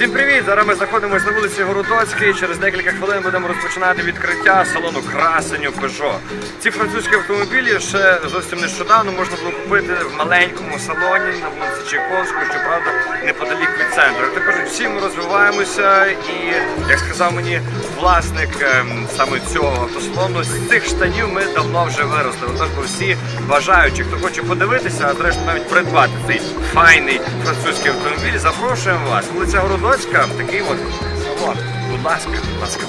Всім привіт! Зараз ми знаходимося на вулиці Городоцькій. Через декілька хвилин будемо розпочинати відкриття салону красеню Peugeot. Ці французькі автомобілі ще зовсім нещодавно можна було купити в маленькому салоні на вулиці Чайковського, щоправда, неподалік від центру. То кажуть, всі ми розвиваємося, і як сказав мені власник ем, саме цього автосалону, з цих штанів ми давно вже виросли. Отож, всі бажаючі, хто хоче подивитися, а зрештою навіть придбати цей файний французький автомобіль, запрошуємо вас. Вулиця Городоцька, такий от салон. Будь ласка, будь ласка,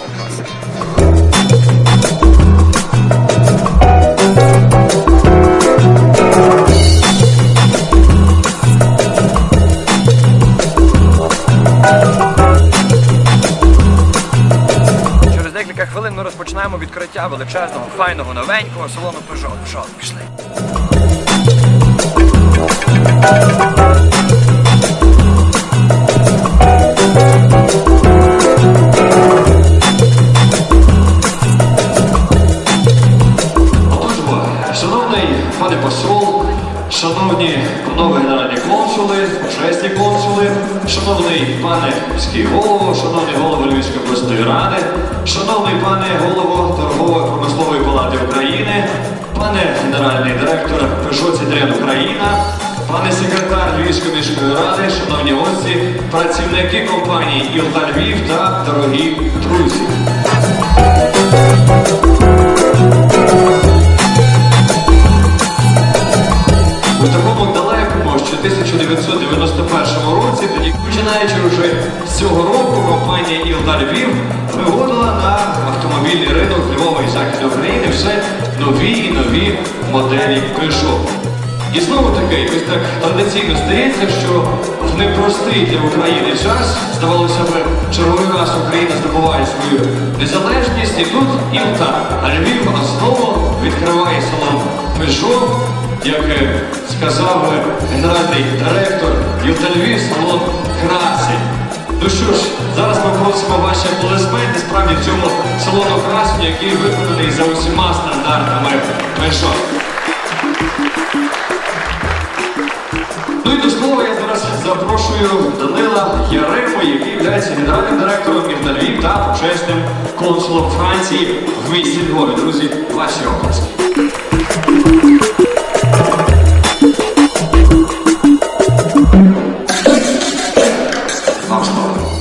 декілька хвилин ми розпочинаємо відкриття величезного, файного, новенького салону Peugeot. Пішли. Шановні панове генеральні консули, почесні консули, шановний пане міський голово, шановний голово Львівської обласної ради, шановний пане голово торгово-промислової палати України, пане генеральний директор Peugeot Citroën Україна, пане секретар Львівської міської ради, шановні гості, працівники компанії Ілта Львів та дорогі друзі. 1991 році, тоді починаючи вже з цього року, компанія Ілда Львів виводила на автомобільний ринок Львова і Західної України все нові і нові моделі Peugeot. І знову таки, ось так традиційно здається, що в непростий для України час, здавалося б, черговий раз Україна здобуває свою незалежність, і тут Ілта, Львів знову відкриває салон Peugeot, як е, сказав е, генеральний директор Львів, салон Красень. Ну що ж, зараз ми просимо ваші аплодисменти справді в цьому салону красення, який виконаний за усіма стандартами Peugeot. Ну і до слова я зараз запрошую Данила Ярему, який є генеральним директором Мірдальвів та почесним консулом Франції в місті Львові. Друзі, ваші оплески. non-stop.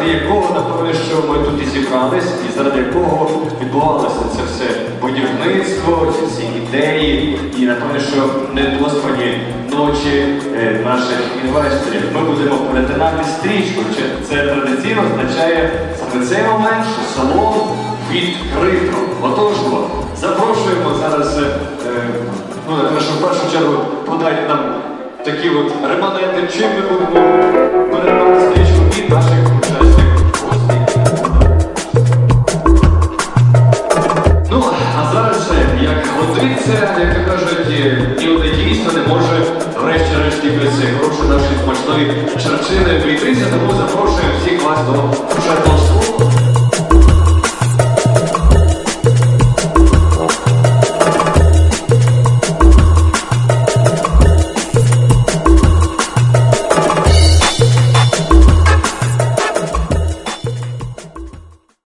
Заради якого, напевно, що ми тут і зібрались, і заради якого відбувалося це все будівництво, ці ідеї, і напевно, що недоспані ночі е, наших інвесторів. Ми будемо перетинати стрічку. Це традиційно означає саме цей момент, що салон відкрито. Отож, запрошуємо зараз. е, Ну, що в першу чергу подайте нам такі от реманенти, чим ми будемо передавати стрічку і наших годиться, як кажуть, ні одне дійство не може врешті-решті без хорошої нашої смачної черчини прийти, тому запрошуємо всіх вас до шеф-столу.